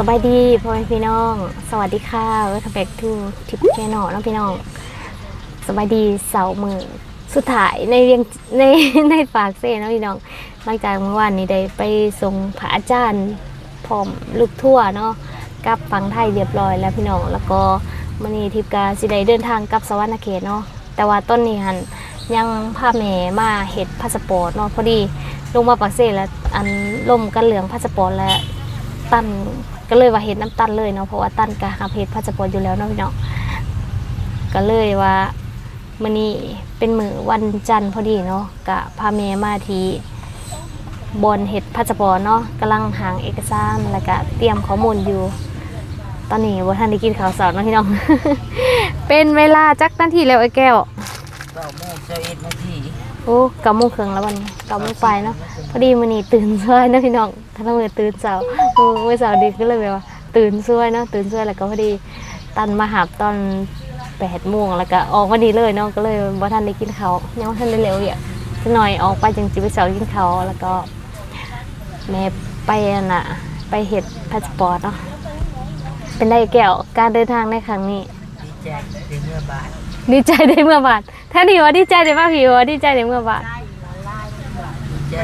สบายดีพ่อแม่พี่น้อง สวัสดีค่ะ welcome back to ทิปแชนอน้องพี่น้องสบายดีเสาร์มือสุดท้ายในเรียงในในปากเซ่น้องพี่น้องหลังจากเมื่อวานนี้ได้ไปส่งพระอาจารย์พร้อมลูกทั่วเนาะกลับฟังไทยเรียบร้อยแล้วพี่น้องแล้วก็มื่อนี้ทิพกาสิได้เดินทางกลับสวรรณเขตเนาะแต่ว่าต้นนี้หันยังพาแม่มาเฮ็ดพาสปอร์ตเนาะพอดีลงมาปากเซ่แล้วอันล่มกันเหลืองพาสปอร์ตแล้วตั้น ก็เลยว่าเห็ดน้ำตันเลยเนาะเพราะว่าตันก็หาเพจพาสปอร์ตอยู่แล้วเนาะพี่น้องก็เลยว่ามื้อนี้เป็นมือวันจันทร์พอดีเนาะกะพาเมมาทีบนเห็ดพาสปอร์ตเนาะกำลังหางเอกสารแล้วก็เตรียมข้อมูลอยู่ ตอนนี้ว่าท่านได้กินข้าวสารเนาะพี่น้อง เป็นเวลาจักนาทีแล้วไอ้แก้วเก้าโมงเจ็ดนาที โอ้ก้าโมงครึ่งแล้ววันนี้ก้าโมงไปเนาะพอดีมื้อนี้ตื่นสวยนะพี่น้องถ้าเราเมื่อตื่นเช้าโอ้เมื่อเช้าดีก็เลยแบบว่า ตื่นสวยเนาะตื่นสวยแล้วก็พอดีตันมาหาบตอนแปดโมงแล้วก็ออกมาดีเลยเนาะก็เลยบ่ทันได้กินข้าวยังบ่ทันได้เร็วอีกสักหน่อยออกไปจังสิไปเสากินข้าวแล้วก็แม่ไปอะ ไปเฮ็ดพาสปอร์ตเนาะเป็นได้แก้วการเดินทางในครั้งนี้ดีใจในเมื่อบาท ดีใจได้เมื่อบาทแท้ดีว่าดีใจได้มากพี่ว่าดีใจได้เมื่อบาทดีใจ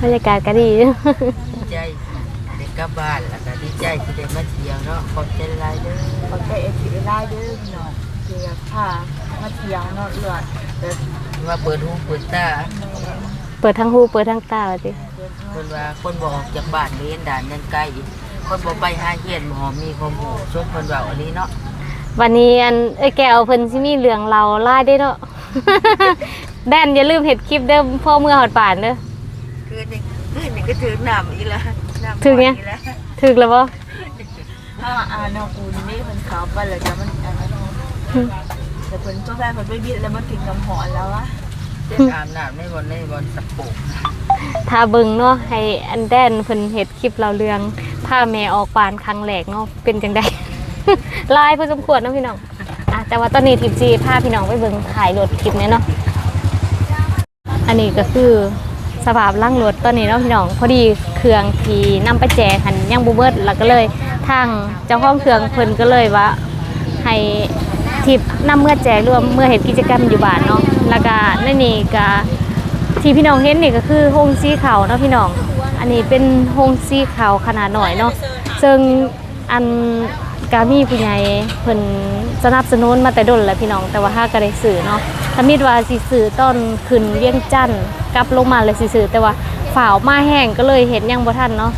บรรยากาศก็ดีดีใจเด็กกลับบ้านแล้วก็ดีใจที่ได้มาเที่ยวเนาะขอบใจหลายเด้อขอใจเอฟซีไล่เด้อพี่น้องเกี่ยวผ้ามาเที่ยวเนาะเลือดเดินว่าเปิดหูเปิดตาเปิดทั้งหูเปิดทั้งตาว่าสิเพิ่นว่าคนบ่ออกจากบ้านเรียนด่านยังไกลคนบ่ไปหาเฮียนหมอมีความรู้ชมเพิ่นเว้าอันนี้เนาะ วันนี้อันเอ้ยแกเอาเพิ่นสิมีเรื่องเราไล่ได้เนาะ แดนอย่าลืมเห็ดคลิปเด้อพ่อเมื่อหอดป่านเด้อ คืนนี้คืนนี้ก็ถือน้ำอีกแล้วน้ำถึงเนี่ยอีกแล้วถึกแล้วบ่ถ้าอ่านเอากูนี่มันขาวไปเลยจ้ะมันอันนั้นแต่ผลก็แพ้ผลไม่บิดแล้วมันถึงกำหอนแล้วอะเจ็ดอาบน้ำในบ่อนในบ่อนสะโปกถ้าเบิ่งเนาะให้อันแดนเพิ่นเห็ดคลิปเราเรื่องพาแม่ออกป่านครั้งแรกเนาะเป็นจังได ลายพอสมควรเนาะพี่น้องอะแต่ว่าตอนนี้ทิปจีพาพี่น้องไปเบิ่งถ่ายรถคลิปนี้เนาะอันนี้ก็คือสภาพล่างรถตอนนี้เนาะพี่น้องพอดีเครื่องที่นำไปแจกหันยังบ่เบิร์ดแล้วก็เลยทางเจ้าของเครื่องเพิ่นก็เลยว่าให้ทิปนำเมื่อแจกรวมเมื่อเห็นกิจกรรมอยู่บ้านเนาะแล้วก็นนี่ก็ที่พี่น้องเห็นนี่ก็คือโฮงซีขาเนาะพี่น้อง อันนี้เป็นโฮงซีขาขนาดหน่อยเนาะซึ่งอัน กามีผู้ใหญ่เพิ่นสนับสนุนมาแต่ดนแหละพี่น้อง แต่ว่าห้าก็ได้สื่อเนาะถ้ามิดว่าสิสื่อตอนขึ้นเวียงจันทน์กลับลงมาเลยสิสื่อแต่ว่าฝ่าวมาแห้งก็เลยเห็นยังบ่ทันเนาะ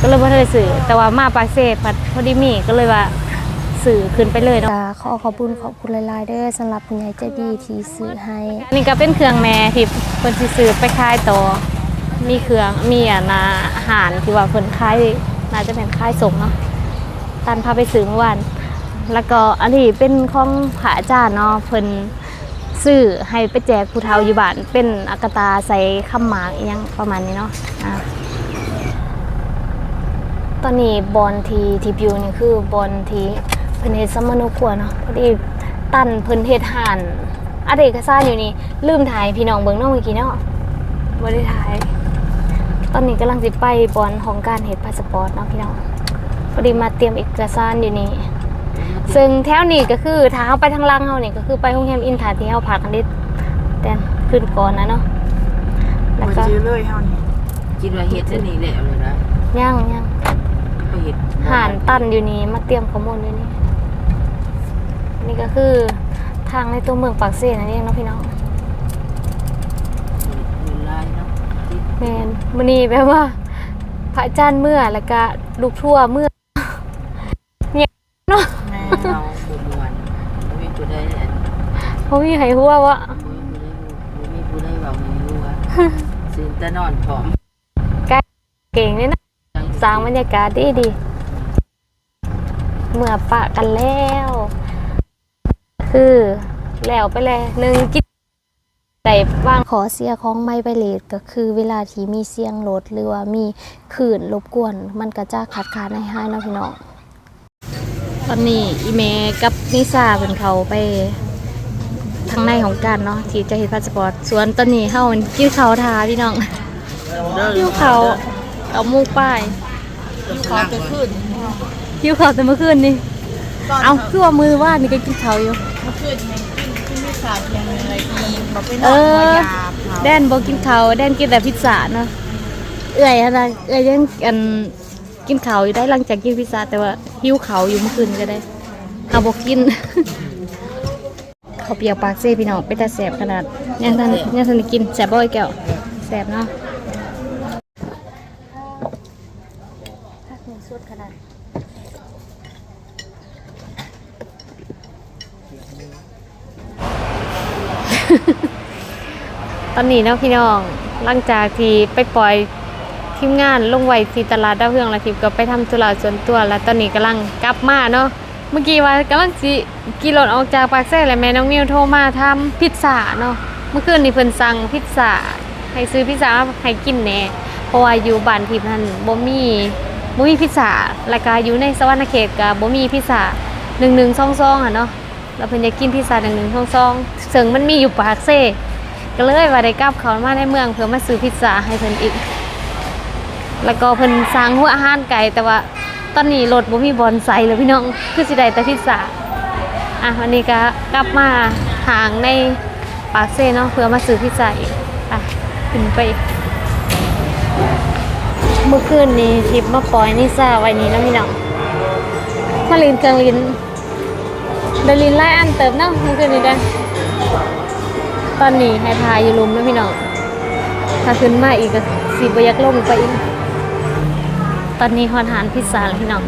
ก็เลยบ่ทันได้สื่อแต่ว่ามาปากเซพัดพอดีมีก็เลยว่าสื่อขึ้นไปเลยเนาะขอขอบคุณขอบคุณหลายๆเด้อสำหรับคุณยายใจดีที่ซื้อให้อันนี้ก็เป็นเครื่องแม่ที่เพิ่นสิซื้อไปขายต่อมีเครื่องมีอะนาอาหารที่ว่าเพิ่นขายน่าจะเป็นขายส่งเนาะ ตันพาไปซื้อเมื่อวานแล้วก็อันนี้เป็นของพระอาจารย์เนาะเพิ่นซื้อให้ไปแจกผู้เฒ่าอยู่บ้าน เป็นอากตาใส่คำหมากยังประมาณนี้เนาะอะตอนนี้บอลทีทีพิวนี่คือบอลทีเพิ่นเฮ็ดสมนุครัวเนาะพอดีตันเพิ่นเฮ็ดห่านอะเดกซ่านอยู่นี่ลืมถ่ายพี่น้องเบิ่งเนาะเมื่อกี้เนาะบ่ได้ถ่าย ตอนนี้กำลังสิไปบอลของการเฮ็ดพาสปอร์ตเนาะพี่น้อง พอดีมาเตรียมเอกสารอยู่นี่ซึ่งแถวนี้ก็คือถ้าเฮาไปทางล่างเฮานี่ก็คือไปโรงแรมอินทาที่เฮาพักกันดิแต่ขึ้นก่อนนะเนาะหมแล้วดก็จื้อเลยเฮานี่คิดว่าเฮ็ดอันนี้แหละเลยนะย่างย่างไปเฮ็ดห่านตันอยู่นี่มาเตรียมข้อมูลอยู่นี่นี่ก็คือทางในตัวเมืองปากเสียนั่นเองเนาะพี่น้องอยู่ลายเนาะแมนมันนี่แปลว่า พระอาจารย์เมื่อแล้วก็ลูกทั่วเมื่อเนี่ยเนาะ แม่ เราบ่ม่วนบ่มีผู้ใดอันเขามีใครหัววะบ่มีผู้ใดเว้าให้รู้ว่าสินแต่นอนพร้อมเก่งเลยนะสร้างบรรยากาศดีดีเมื่อปะกันแล้ว คือแล้วไปเลยหนึ่งกิจแต่บางขอเสียของไมไบเลตก็คือเวลาที่มีเสียงรถหรือว่ามีคลื่นรบกวน มันก็จะขาดขาดในห้ายๆเนาะพี่น้อง ตอนนี้อีเมกับนิซาเป็นเขาไปทางในของการเนาะที่จะเห็นพาสปอร์ตส่วนตอนนี้เฮามันกินเขาวทาพี่น้องยิ้วเขาเอามูกป้ายอยู่เขาจะขึ้นหิวข้าวแต่เมื่อคืนนี่ตอนเอาคือว่ามือว่านนี่ก็กินข้าวอยู่เมื่อคืนยังกินกินไม่ขาดยังอะไรอีกบอกไปนเออนอหัวยาเผาแดนบอกกินข้าวแดนกินแต่พิซซ่าเนาะเอื่อยอะไรเอื่อยยังอัน กินข้าวอยู่ได้หลังจากกินพิซซ่าแต่ว่าหิวข้าวอยู่เมื่อคืนก็ได้เอาบอกกินข้าวเปียกปากเซ่พี่น้องเป็นตาแสบขนาดยังทันยังทันได้กินแสบบ่อยแก้วแสบเนาะสุดขนาดตอนนี้เนาะพี่น้องหลังจากที่ไปปล่อย ทีมงานลงไว้ที่ตลาดดาวเรืองแล้วทิพย์ก็ไปทำธุระส่วนตัว แล้วตอนนี้กำลังกลับมาเนาะเมื่อกี้ว่ากำลังสิกี่รถออกจากปากแซ่แล้วแม่น้องมิวโทรมาทำพิซซ่าเนาะเมื่อคืนนี้เพิ่นสั่งพิซซ่าให้ซื้อพิซซ่ามาให้กินแน่เพราะว่าอยู่บ้านทิพย์นั่นบ่มีบ่มีพิซซ่าแล้วก็อยู่ในสวรรณเขตก็บ่มีพิซซ่า1122อะเนาะแล้วเพิ่นอยากกินพิซซ่า1122ซึ่งมันมีอยู่ปากเซ่ก็เลยว่าได้กลับเขามาในเมืองเพื่อมาซื้อพิซซ่าให้เพิ่นอีก แล้วก็เพิ่นสร้างหัวอาหารไก่แต่ว่าตอนนี้รถบ่มีบอลใส่แล้วพี่น้องคือสิได้แต่พิซซ่าอะวันนี้ก็กลับมาทางในปากเซ่เนาะเพื่อมาซื้อพิซซ่าอีกอะขึ้นไป เมื่อคืนนี้ทิปมาปล่อยนิซ่าไว้นี้นะพี่น้องมาลินเครื่องลินเดลินไล่อันเติมเนาะเมื่อคืนนี้เด้ตอนนี้ให้พายอยู่ลุมนะพี่น้องถ้าขึ้นมาอีกก็สีบยักลงไปอีก ตอนนี้ฮอนหานพิซซ่าแล้วพี่น้อง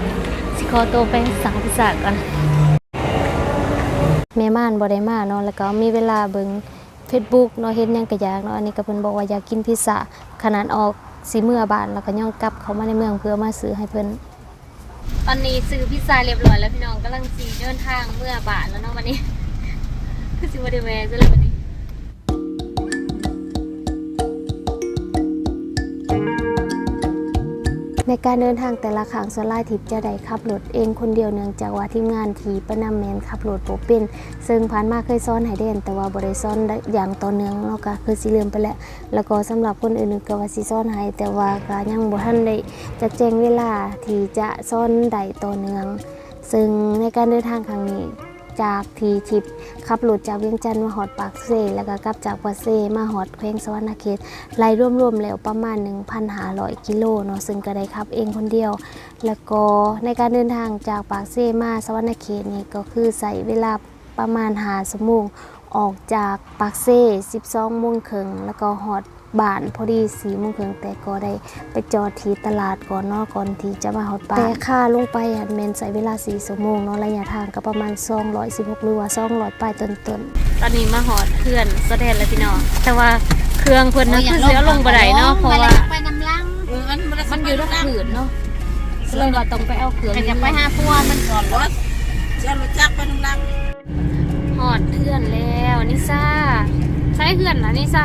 สิขอตัวไปสั่งพิซซ่าก่อนแม่ม่านบ่ได้มาเนาะแล้วก็มีเวลาเบิ่ง Facebook เนาะเฮ็ดยังก็อยากเนาะอันนี้ก็เพิ่นบอกว่าอยากกินพิซซ่าขนาดออกสิเมื่อบานแล้วก็ย่องกลับเขามาในเมืองเพื่อมาซื้อให้เพิ่นตอนนี้ซื้อพิซซ่าเรียบร้อยแล้วพี่น้องกำลังสิเดินทางเมื่อบานแล้วเนาะวันนี้คือสิบ่ได้แวะซะเลยวันนี้ ในการเดินทางแต่ละครั้งสไลายทิพย์จะได้ขับรถเองคนเดียวเนื่องจากว่าทีมงานทีประนำแมนขับรถโบเป็น ซึ่งผ่านมาเคยซ้อนให้เด่นแต่ว่าบริซ้อนอย่างต่อเนื่องเนาะก็คือสิลืมไปแล้ว แล้วก็สำหรับคนอื่นๆก็ว่าสิซ้อนให้แต่ว่าก็ยังบ่ทันได้จะแจ้งเวลาที่จะซ้อนได้ต่อเนื่อง ซึ่งในการเดินทางครั้งนี้ จากทีทิพย์ขับรถจากเวียงจันทน์มาหอดปากเซแล้วก็กลับจากปากเซมาหอดแขวงสวรรณเขตไล่รวมๆแล้วประมาณ 1,500 กิโลเนาะซึ่งก็ได้ขับเองคนเดียว แล้วก็ในการเดินทางจากปากเซมาสวรรณเขตนี่ก็คือใส่เวลาประมาณ5ชั่วโมงออกจากปากเซ12โมงครึ่งแล้วก็หอด บ้านพอดี4โมงครึ่งแต่ก็ได้ไปจอดที่ตลาดก่อนเนาะก่อนที่จะมาหอดปากแต่ค่าลงไปอะแม่นใส่เวลา4ชั่วโมงเนาะระยะทางก็ประมาณ216หรือว่า200ปลายต้นๆตอนนี้มาหอดเพื่อนสะแดนแล้วพี่น้องแต่ว่าเครื่องเพิ่นนะคือเสียลงบ่ได้เนาะเพราะว่าไปน้ำลังเออมันมันอยู่ต้องขืนเนาะเลยว่าต้องไปเอาเครื่องจะไปหาพัวมันก่อนรถเจ้ารถจักรไปน้ำลังหอดเพื่อนแล้วนิซ่าใช้เพื่อนนะนิซ่า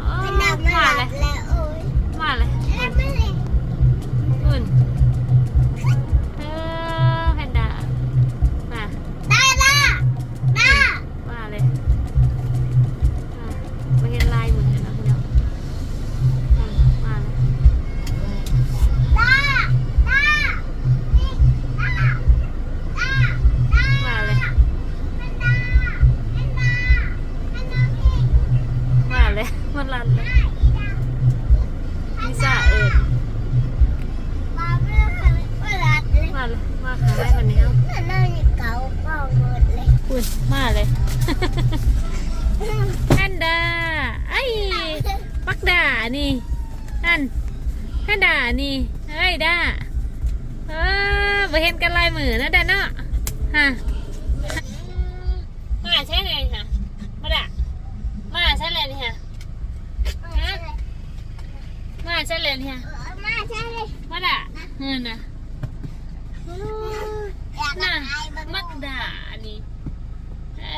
ห็นแล้วพี่น้องพุ่นโอ้มาเลยมาเลยพุ่น พูดมาเลย แพนด้าไอ้ปักดานี่นั่นแพนด้านี่เฮ้ยด้าเออไปเห็นกันลายมือนะด้าเนาะฮะมาใช่ไงค่ะมาด่ามาใช่เลยนี่ฮะฮะมาใช่เลยนี่ฮะมาด่าเงินนะน่ะมักด่าอันนี้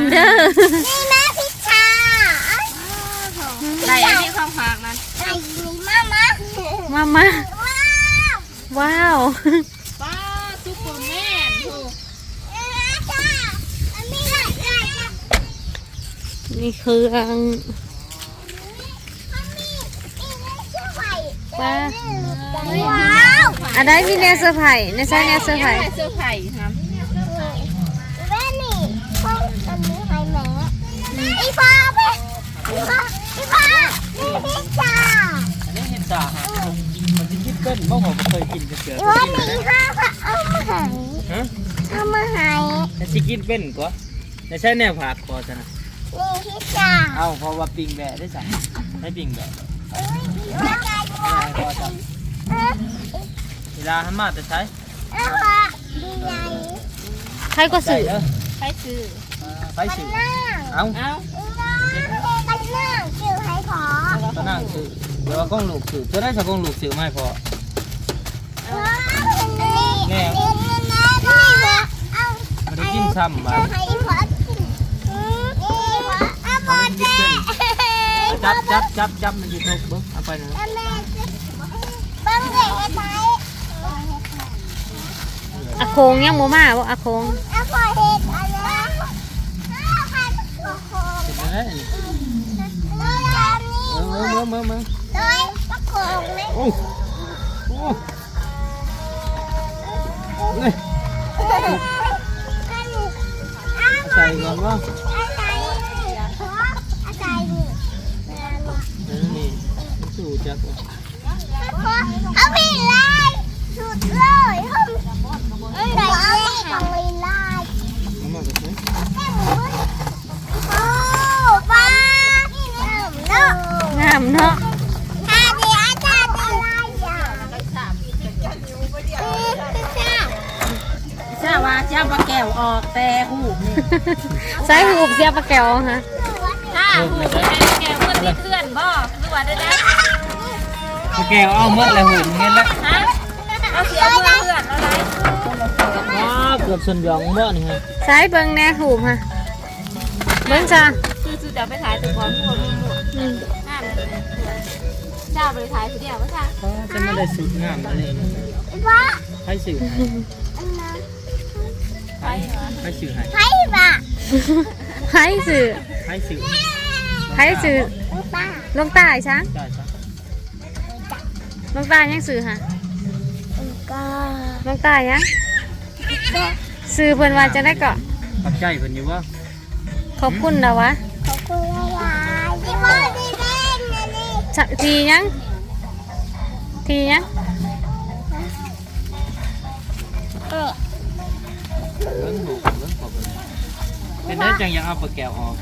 มเด้อไหนอันนี้ข้างฝากนั้นมามาว้าวป้าซุปเปอร์แมนถูกนี่คืออังว้าว้าวอันใดมีแนวเซอร์ไพรส์ในใช่แนวเซอร์ไพรส์เสื้อไผ่ครับ แม่นี่ห้องอันนี้ใครแม่ไอ้ฟ้าไปไอ้ฟ้าไอ้ฟ้านี่พิซซ่า อันนี้เห็นจ่าฮะมันจะคิดเกิ นบ่ผมเคยกินจะเสือไอ้ฟ้านี่ห้าค่ะเอามาใหายฮะเอามาใหายแต่สิกินเป็นกว่าแต่ใช่แนวผักพอซะนะนี่พิซซ่าเอาเพราะว่าปิงแบะได้สั่งให้ปิงแบะเอ้ยว่าไงว่าได้พอจ้ะเอ้ยเวลาหันมาแต่ใช้เอาว่าดีไงใครก็สื่อเด้อใครซื้อไปมันสินั่งเอาเอ้ามันนั่งชื่อใครขอก็นั่งซื้อเดี๋ยวกล้องลูกซื้อจะได้สักกล้องลูกซื้อไม่พอว้าวอั นนี้แม่อันนี้นะนี่นะเอาไม่ได้กินซ้ำมาเอาให้ขอกินอืมนี่ขอเอาบอลเจ้จับจับจับจับมันอยู่ตรงเบิ้งเอาไปนะแม่บังเด็กให้ไหมอาโคงยังโมมาบ่อาโคงเอาพอเห็ดอะไรเอาพันโอ้โหเห็นไหมเลยอันนี้เออเมื่อเมื่อเมื่อเลยตะโขงไหมโอ้โอ้นี่ ใส่ก่อนว่าอะไรนี่ขออะไรนี่เออนี่สู่จักรเอาไปไล่สุดเลยห้องเอ้ยเอาของไปไล่เอามากับฉันโอ้ป้าเนาะงามเนาะ ก้วออกแต่หูนี่ใส่หูบเสียปลาแก้วฮะถ้าหูใส่แก้วเพื่อนที่เพื่อนบ่คือว่าได้ได้พอแกเอาเมื่อไรหุ่นเงี้ยละฮะเอาเสียเพื่อนเพื่อนอะไรว้าเกือบส่วนยองเมื่อนี่ฮะใส่เบิ่งแน่หูบฮะเบิ่งจ้าคือคือจะไปถ่ายตัวก่อนที่คนมุ่งหมดอืมห้ามเลยเจ้าไปถ่ายคือเดียวว่าจ้าจะไม่ได้สูตรงามอะไรนี่ป้าให้สื่อให้อันนั้น ไปเหรอให้สื่อให้ใครบ้าให้สื่อให้สื่อให้สื่อป้าลงใต้ช้างใช่ใช่ลงใต้ยังสื่อฮะก็ลงใต้ยังสื่อเพิ่นว่าจะได้เกาะปักใจเพิ่นอยู่ว่าขอบคุณนะวะขอบคุณหลายๆที่มาดีเล่นนะนี่ชะทียังทียัง นได้จังยังเอาปลาแก้วออก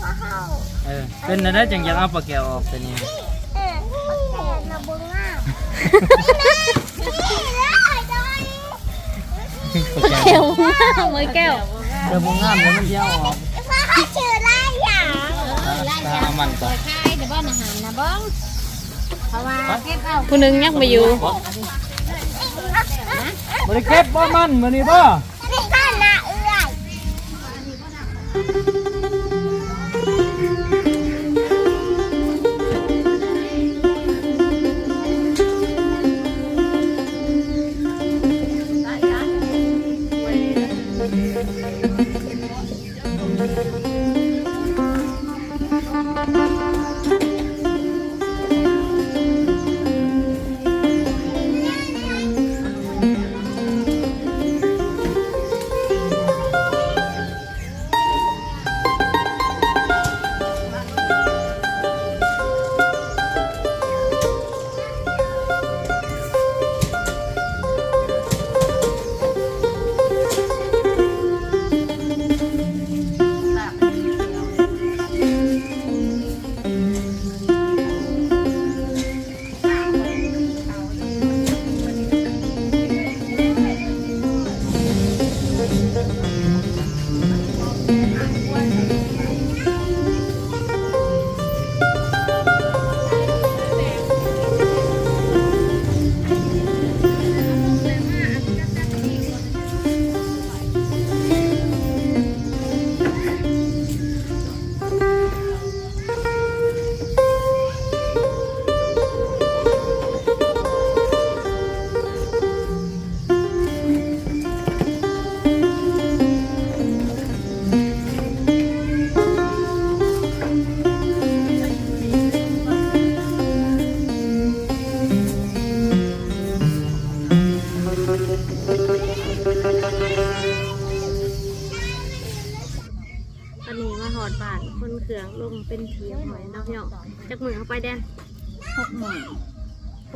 พ่อเข้าเออ เป็นได้จังยังเอาปลาแก้วออกตอนนะบุ้งอะนี่เลยจอยปลาแก้แก้วมือแก้วเดี๋ยวมึงงามแล้วมันเที่ยวออกพ่อเขาชื่อไรอย่างตามันก่อนใช่เดี๋ยวบ้านอาหารนะบ้องเพราะว่าผู้หนึงยังมาอยู่บริเก็บบ่มันมื้อนี้บ่ いいね。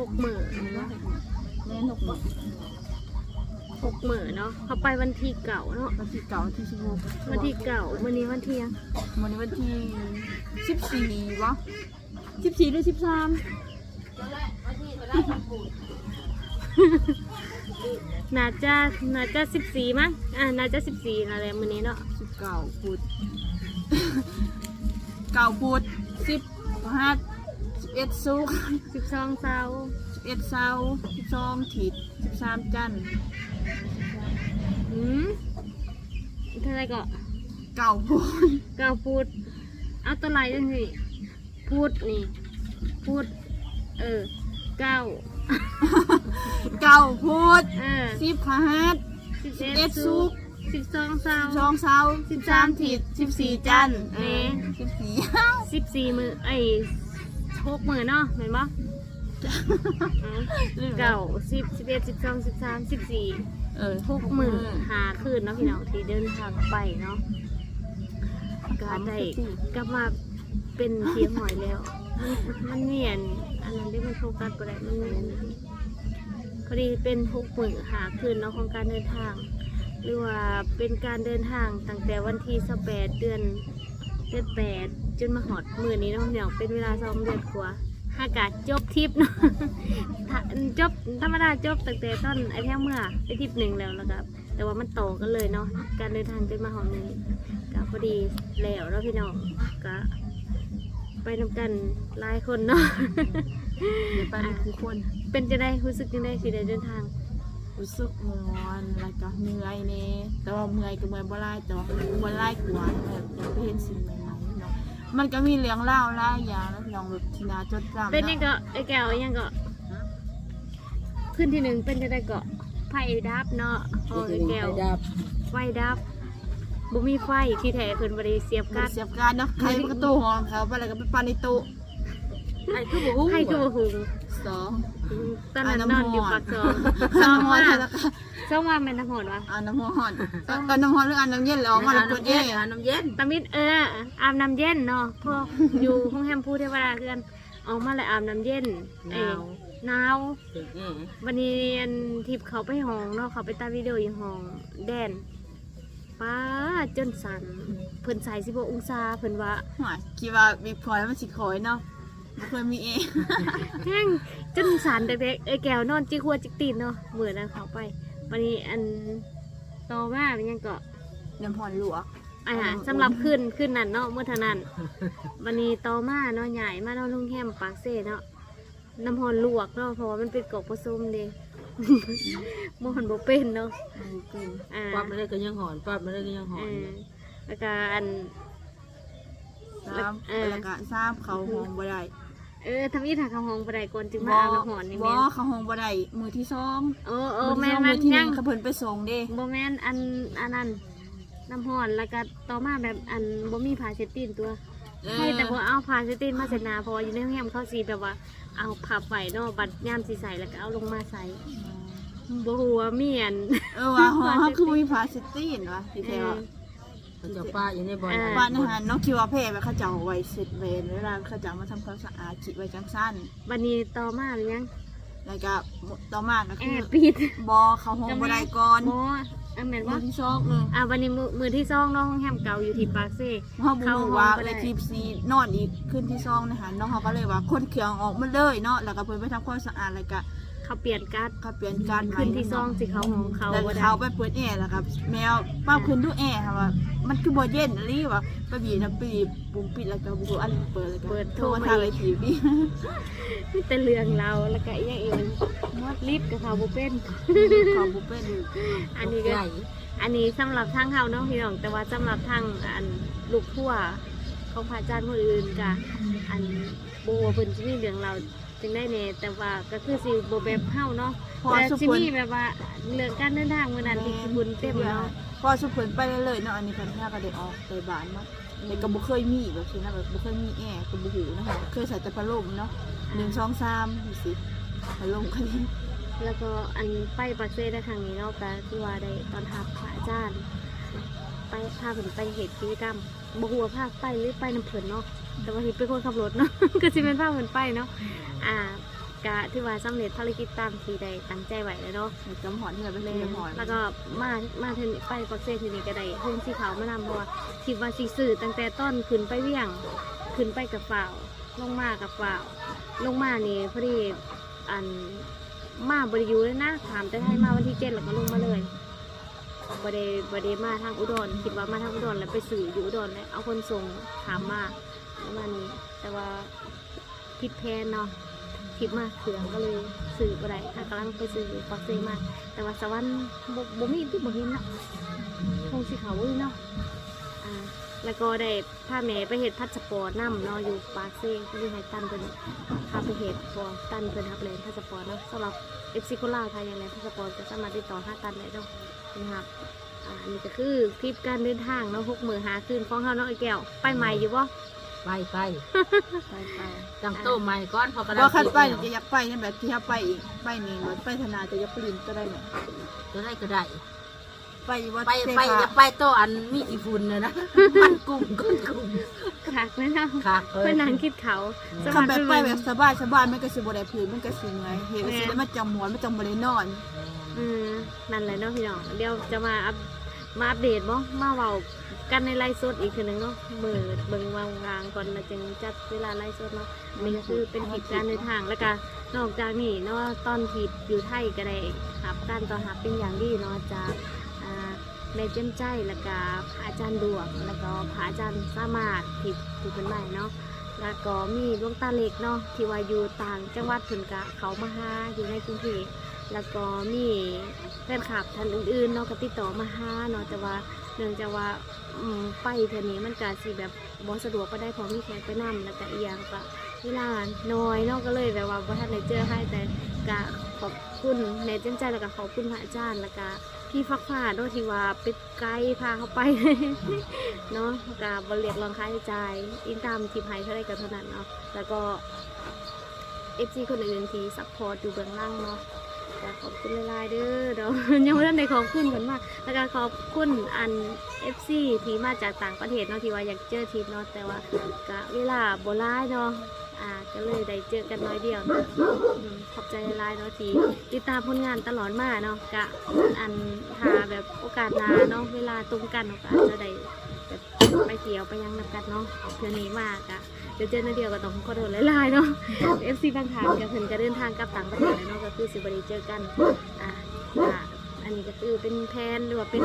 กหมื่นแม่นหกหมื่นหกหมื่นเนาะเขาไปวันที่เก่าเนาะวันที่เก่าวันที่สิบหกวันที่เก่าวันนี้วันที่ยังวันนี้วันที่สิบสี่วะสิบสี่หรือสิบสามน่าจะน่าจะสิบสี่มั้งอ่าน่าจะสิบสี่อะไรมื้อนี้เนาะสิบเก้าพุธเก้าพุธสิบห้าสิบ เอ็ดศุกร์สิบสองเสาร์สิบเอ็ดเสาร์สิบสองถิดสิบสามจันทร์หืมเท่าไหรก็เก้าพุธเก้าพูดเอาตัวไรจังสิพูดนี่พูดเออเก้าเก้าพุธเออสิบพฤหัสสิบสิบเอ็เอ็ดดสุศุกกร์สิบสองเสาสิบร์สองเสาร์สิบสามถิดสิบสี่จันทร์แหมสิบสี่สิบสี่มือไอ้ย หกมือเนาะเห็นปะเอาเก้าสิบสิบเอ็ดสิบสองสิบสามสิบสี่เออหกมือหาคืนเนาะพี่น้องที่เดินทางไปเนาะก็ได้กลับมาเป็นเทียมหอยแล้วมันมันเนียน อันนั้นได้มันโฟกัสไปได้มันเนียนพอดีเป็นหกมือหาคืนเนาะของการเดินทาง หรือว่าเป็นการเดินทางตั้งแต่วันที่สิบแปดเดือน เดือนแปดจนมาหอดมือนี้เนาะพี่น้องเป็นเวลาสองเดือนกว่าอากาศจบทริปเนาะถ้าจบธรรมดาจบตั้งแต่ต้นไอ้แค่เมื่อไปทริปหนึ่งแล้วนะครับ แต่ว่ามันโตกันเลยเนาะการเดินทางจนมาหอมนี้ก็พอดีแล้วแล้วพี่น้องก็ไปนำกันหลายคนเนาะเดี๋ยวไปกันทุกคน เป็นจะได้รู้สึกยังได้สิได้เดินทาง รู้สึกมวนแล้วก็เหนื่อยเน่แต่ว่าเมื่อยก็เมื่อยบ่ไล่แต่ว่าบ่ไล่กว่าแบบอยากไปเห็นสิ่งใหม่ๆเนาะมันก็มีเรื่องเล่าหลายอย่างแล้วพี่น้องแบบที่น่าจดจำเป็นยังเนาะก็ไอ้แก้วยังก็ขึ้นที่หนึ่งเป็นจะได้ก็ไฟดับเนาะโอ้ยไอ้แก้วดับไฟดับบ่มีไฟที่แท้เพิ่นบ่ได้เสียบกากัรดเสียบการเนาะใครเป็นกระตู้หองเขาไปอะไรก็ไปปานิตุไอ้คือบ่ฮู้ให้คือบ่หุงสอง ตอนนั้นอ่านนน้ำอนอยู่หอปากนซองซองน้ำร้อว่านแล้วก็ซองว่าแม่นน้ำหอนวะ อ่าน้ำร้อนก็น้ำร้อนหรืออ่าน้ำเย็นแล้วมาแล้วเปิดเอเย็นงหาน้ำเย็นตามิดเอออาบน้ำเย็นเนาะพวกอยู่ห้องแฮมพูเทวดาเพื่อนออกมาเลยอาบน้ำเย็นเอ้ยหนาวถึงเอ๋วันนี้อันทิพย์เขาไปห้องเนาะเขาไปตามวิดีโออยู่ห้องแดนป้าจนสันเพิ่นใส่สิบองศาเพิ่นว่าหวคิดว่ามีพลอยมันสิคอยเนาะ บ่เคยมีเองแห้งจนสันเด็กๆไอ้แก้วนอนจิกหัวจิกตีนเนาะเหมือนนั้นเขาไปวันนี้อันต่อมาเป็นหยังก็น้ำร้อนลวกอาหารสำหรับขึ้นขึ้นนั่นเนาะเมื่อเท่านั้นวันนี้ต่อมาเนาะใหญ่มาเนาะลุงแฮมปากเซ่เนาะน้ำหอนลวกเนาะเพราะว่ามันเป็นกอกผสมเด้มอนบ่เป็นเนาะมันเป็นอ่า ปั๊บไม่ได้ก็ยังหอนปั๊บไม่ได้ก็ยังหอเอนอแล้วก็อัน ซ้ำเออ แล้วก็ซ้ำเขาห้องบ่ได้ เออทำอีถาคำหองบ่ได้ก่อนจึงมาอาบน้ำหอนนี่บ่แม่นเขาห้องบ่ได้มือที่สองเออเออมืแม่ที่นสองมัมือนที่หยันึ่งงเขาเพิ่นไปส่งเด้บ่แม่นอันอันนั้นน้ำหอนแล้วก็ต่อมาแบบอันบ่มีผ้าเช็ดตีนตัวให้แต่ว่าเอาผ้าเช็ดตีนมาเสร็จนาเพราะว่าอยู่ในโรงแรมเขาสีแบบว่าเอาผ้าไฟเนาะบัดยามสีใส่แล้วก็เอาลงมาใส่บ่ฮู้ว่ามีอันเออว่าห้องเขาคือบ่มีพาสตินวะที่เอแท้อว่า เขาจะป้าอยู่ในบ่อนเออบ้านอาหารน้องคิดว่าแพ้แบบเขาจะเอาไว้เสร็จเวรเวลาเขาจะเอามาทำความสะอาดคิดไว้จังสั้นบัดนี้ต่อมาหรือยังแล้วก็ต่อมาก็แอคือร์ปิดบอเขาห้องบ่ได้ก่อนบ่อันแม่นมืว่าอที่สองเลยอ่าวันนี้มือมือที่สองเนาะห้องแฮมเก่าอยู่ที่ปากเซ่เขาบอกเข้าห้องว่าบ่ได้เลยทีซีนอนอีกขึ้นที่ซองนะคะน้องเขาก็เลยว่าคนเขียงออกมาเลยเนาะแล้วก็เพิ่นไปทำความสะอาดแล้วก็ เขาเปลี่ยนการ์ดเขาเปลี่ยนการใหม่ขึ้นที่ซองสิเขาของเขาแล้วบ่ได้เขาไปเปิดแอร์แล้วครับ แมวป้าขึ้นดูแอร์ค่ะว่า มันคือบ่เย็นอะไรวะไปบีนะปีปุ่มปิดแล้วก็บ่อันเปิดแล้วก็เปิดโทโทรรมามาทางอีเลยกทีวีมีแต่เรื่องเราแล้วก็อีกอย่างอื่นมดลิฟต์กับเขาบ่เป็นขอบุเป็นอันนี้ก็ใหญ่อันนี้สำหรับทางเฮาเนาะพี่น้องแต่ว่าสำหรับทางอันลูกทั่วของพระอาจารย์คนอื่นกะอันโบว่าเพิ่นสิมีเรื่องเรา จึงได้แน่แต่ว่าก็คือสิบ่แบบเฮาเนาะพอแต่สุสิพรมีแบบว่าเรื่องการเดินทางมื้อนั้นที่บุญเต็มเนาะพอสุพรไปเลยๆเนาะอันนี้เพิ่นพาก็ได้ออกไปบ้านเนาะแต่ก็บ่เคยมีแบบนี้นะแบบบ่เคยมีแอร์ก็บ่ฮู้นะคะเคยใส่แต่พัดลมเนาะ1 2 3นี่สิพัดลมคันนี้แล้วก็อันไปปักเซ่ได้ครั้งนี้เนาะก็คือว่าได้ตอนทับพระอาจารย์ ไปพาเพิ่นไปเหตุกิจกรรมบ่ฮู้ว่าพาไปหรือไปน้ำเพิ่นเนาะ แต่ว่าทิพย์เป็นคนขับรถเนาะ ก็สิเป็นภาพเหมือนไปเนาะ อ่ากะที่ว่าสำเร็จภารกิจตามที่ได้ตั้งใจไว้แล้วเนาะจำหอนที่เราไปแม่เรียนหอนแล้วก็มามาเทนไปปักเซทีนี้ก็ได้เพิ่งสีขาวมานำเพราะว่าทิพย์ว่าสีสื่อตั้งแต่ต้นขึ้นไปเวียงขึ้นไปกับฝ่าวลงมากับฝ่าวลงมานี่พอดีอันมาบริยูเลยนะถามแต่ให้มาวันที่เจ็ดแล้วก็ลงมาเลยบไดบไดมาทางอุดรคิดว่ามาทางอุดรแล้วไปสื่ออยู่อุดรแล้วเอาคนส่งถามมา ประมาณนี้แต่ว่าผิดแพนเนาะผิดมากเขืองก็เลยสื่อบ่ได้ถ้ากำลังไปสื่อปักเซมาแต่ว่าสวรรค์บ่บ่มีที่บ่เห็นเนาะคงสิเขาเว้ยเนาะอ่าแล้วก็ได้พาแม่ไปเฮ็ดพัสปอร์ตนำเนาะอยู่ปาเซ่ก็มีให้ตันเพิ่นพาไปเฮ็ดพอตันเพิ่นรับแลนพาสปอร์ตเนาะสำหรับ FC โคราไทยอย่างไรพาสปอร์ตก็สามารถติดต่อห้าตันได้เนาะนะครับอ่าอันนี่ก็คือทริปการเดินทางเนาะหกมือหาคืนของเฮาเนาะไอ้แก้วไปใหม่อยู่บ่ ไปไปไปไปตั้งโต๊ะใหม่ก่อนพอกระดาษว่าคันไปจะอยากไปนั่นแบบที่เขาไปอีกไปนี่รถไปธนาจะอยากไปลินก็ได้เนี่ยจะได้ก็ได้ ไปวัดไปเซไปฟาอย่าไปโต๊ะอันมีกี่ฝุ่นเลยนะมันกลุ่มก้นกลุ่มคักแม่เนาะค่ะเออเพิ่นนั่งคิดเขาสคัมานรถแบบไปไปเบิ่แบงบสบายสบายมันก็สิบ่ได้พื้นมันก็สิเหนื่อยเฮ็ดสิได้มาจังหมอนมาจังบ่ได้นอน อืมนั่นแหละเนาะพี่น้องเดี๋ยวจะมาอัพมาอัปเดตบ่มาเว้า กันในไลฟ์สดอีกคืนนึงเนาะเบิดเบิ่งวางงานก่อนแล้วจึงจัดเวลาไลฟ์สดเนาะนี่ก็คือเป็นกิจการเดินทางแล้วก็นอกจากนี้เนาะตอนที่อยู่ไทยก็ได้รับการต้อนรับเป็นอย่างดีเนาะจากแม่เจ้มใจแล้วก็พระอาจารย์ดวงแล้วก็พระอาจารย์สามารถที่ที่เป็นใหม่เนาะแล้วก็มีดวงตาเล็กเนาะที่ว่าอยู่ต่างจังหวัดเพิ่นก็เขามาหาอยู่ในกรุงเทพแล้วก็มีแฟนคลับท่านอื่นๆเนาะก็ติดต่อมาหาเนาะแต่ว่าเนื่องจากว่า ไปเทอนี้มันก็สิแบบบ่สะดวกก็ได้พอมีแขกไปนํแล้วก็อีกอย่างก็เวลาน้อยเนาะก็เลยแบบว่าบ่ทันได้เจอให้แต่ก็ขอบคุณแม่เจ้าใจแล้วก็ขอบคุณพระอาจารย์แล้วก็พี่ฟักฟ้าเนาะที่ว่าเป็นไกด์พาเขาไปเนาะก็บ่เรียกรองค่าใช้จ่ายอินตามที่ให้เท่าไรก็เท่านั้นเนาะแล้วก็ FC คนอื่นที่ซัพพอร์ตอยู่เบื้องล่างเนาะ ก็ขอบคุณหลายๆเด้อเดี๋ยวยังไม่ได้ขอบคุณกันมากแล้วก็ขอบคุณอัน FC ที่มาจากต่างประเทศเนาะที่ว่าอยากเจอทิพย์เนาะแต่ว่าก็เวลาโบราณเนาะอ่าก็เลยได้เจอกันน้อยเดียวอืมขอบใจหลายๆเนาะที่ติดตามผลงานตลอดมาเนาะกะอันหาแบบโอกาสหนาเนาะเวลาตรงกันเนาะก็อาจจะได้แบบไปเที่ยวไปยังนับกันเนาะเพื่อนี้มากอะ เดี๋ยวเจอในเดียวก็ต้องขอโทษหลายๆเนาะ FC บางทางก็เพิ่นก็เดินทางกลับต่างประเทศแล้วเนาะก็คือสิบ่ได้เจอกันอ่าอ่าอันนี้ก็คือเป็นแผนหรือว่าเป็น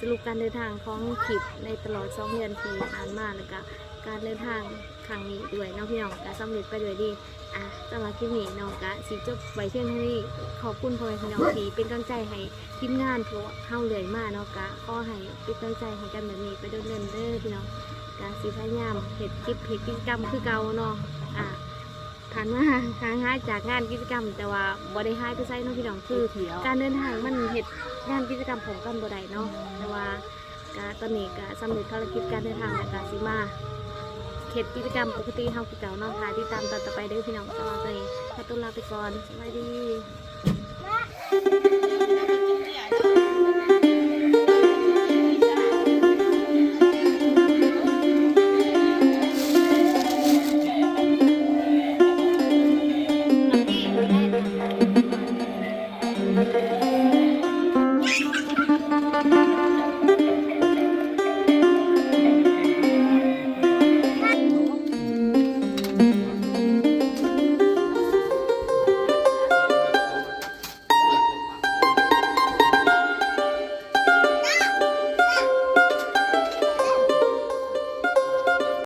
สรุปการเดินทางของคลิปในตลอดสองเดือนที่ผ่านมาแล้วก็การเดินทางครั้งนี้ด้วยเน้องพี่น้องก็สำเร็จไปด้วยดีอะสำหรับคลิปนี้น้องก็สิจบไว้เพียงเท่านี้ขอบคุณพ่อแม่พี่น้องที่เป็นกำลังใจให้ทีมงานพวกเข้าเรื่อยมาเนาะก็ขอให้เป็นกำลังใจให้กันแบบนี้ไปโดนเดินเด้อพี่น้อง ก็สิพยายามเฮ็ดคลิปเฮ็ดกิจกรรมคือเก่าเนาะอะผ่านมาห่างหายจากงานกิจกรรม แต่ว่าบ่ได้หายไปไสเนาะพี่น้องคือเที่ยวการเดินทางมันเหตุงานกิจกรรมของกันบ่ได้เนาะแต่ว่าก็ตอนนี้ก็สำเร็จภารกิจการเดินทางแล้วก็สิมาเขตกิจกรรมปกติเฮาคือเก่าเนาะค่ะที่ตามตอนต่อไปเด้อพี่น้องสำหรับตอนนี้ขอตัวลาไปก่อนสวัสดีแม่